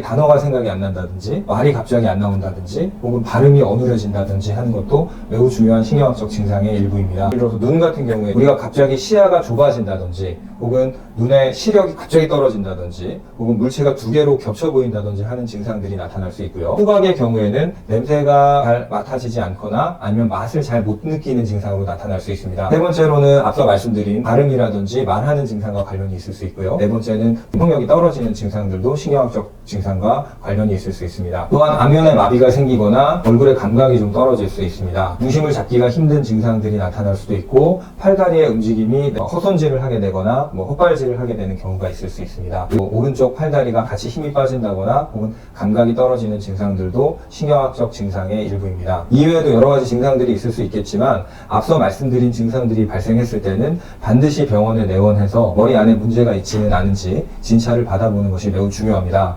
갑자기 단어가 생각이 안 난다든지 말이 갑자기 안 나온다든지 혹은 발음이 어눌해진다든지 하는 것도 매우 중요한 신경학적 증상의 일부입니다. 예를 들어서 눈 같은 경우에 우리가 갑자기 시야가 좁아진다든지 혹은 눈의 시력이 갑자기 떨어진다든지 혹은 물체가 두 개로 겹쳐 보인다든지 하는 증상들이 나타날 수 있고요. 후각의 경우에는 냄새가 잘 맡아지지 않거나 아니면 맛을 잘 못 느끼는 증상으로 나타날 수 있습니다. 세 번째로는 앞서 말씀드린 발음이라든지 말하는 증상과 관련이 있을 수 있고요. 네 번째는 통역이 떨어지는 증상들도 신경학적 증상 과 관련이 있을 수 있습니다. 또한 안면에 마비가 생기거나 얼굴의 감각이 좀 떨어질 수 있습니다. 중심을 잡기가 힘든 증상들이 나타날 수도 있고 팔다리의 움직임이 허손질을 하게 되거나 뭐 헛발질을 하게 되는 경우가 있을 수 있습니다. 오른쪽 팔다리가 같이 힘이 빠진다거나 혹은 감각이 떨어지는 증상들도 신경학적 증상의 일부입니다. 이외에도 여러 가지 증상들이 있을 수 있겠지만 앞서 말씀드린 증상들이 발생했을 때는 반드시 병원에 내원해서 머리 안에 문제가 있지는 않은지 진찰을 받아보는 것이 매우 중요합니다.